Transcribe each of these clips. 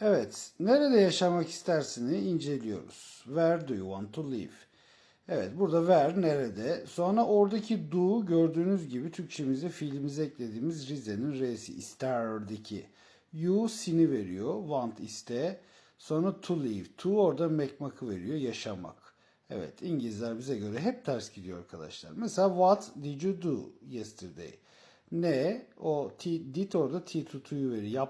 Evet, nerede yaşamak istersini inceliyoruz. Where do you want to live? Evet, burada where nerede? Sonra oradaki do gördüğünüz gibi Türkçemize fiilimize eklediğimiz Rize'nin R'si isterdeki. You sini veriyor, want iste. Sonra to live. To orada mekmakı veriyor, yaşamak. Evet, İngilizler bize göre hep ters gidiyor arkadaşlar. Mesela what did you do yesterday? Ne? O t, did orada t to to'yu veriyor.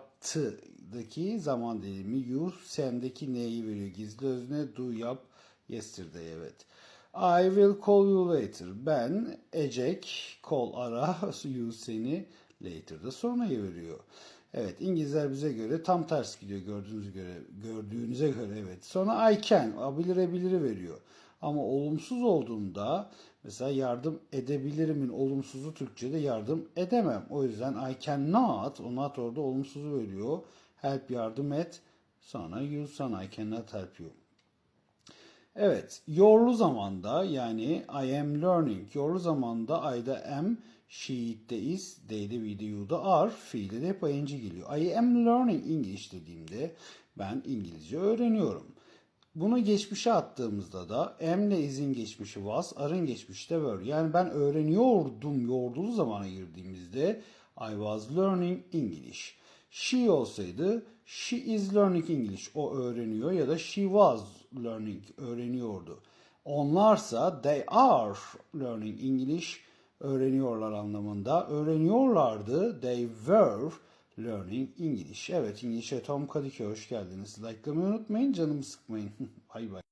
Yaptıdaki zaman dilimi. You sendeki neyi veriyor. Gizli özne do yap yesterday evet. I will call you later. Ben ecek call ara you seni later'da sonrayı veriyor. Evet İngilizler bize göre tam ters gidiyor gördüğünüz göre gördüğünüze göre evet. Sonra I can abilire biliri veriyor. Ama olumsuz olduğunda mesela yardım edebilirimin olumsuzu Türkçe'de yardım edemem. O yüzden I cannot, o not orada olumsuzu veriyor. Help yardım et. Sonra you sana I cannot help you. Evet, yorlu zamanda yani I am learning. Yorlu zamanda I'da am, she'de is, they'de we'de you'da are, fiilde de hep ing geliyor. I am learning English dediğimde ben İngilizce öğreniyorum. Bunu geçmişe attığımızda da am'le is'in geçmişi was, are'ın geçmişi de were. Yani ben öğreniyordum yordulu zamana girdiğimizde I was learning English. She olsaydı she is learning English. O öğreniyor ya da she was learning öğreniyordu. Onlarsa they are learning English öğreniyorlar anlamında. Öğreniyorlardı. They were learning English. Evet İngilizce Tom Kadıköy hoş geldiniz. Like'lamayı unutmayın canımı sıkmayın. bay bay.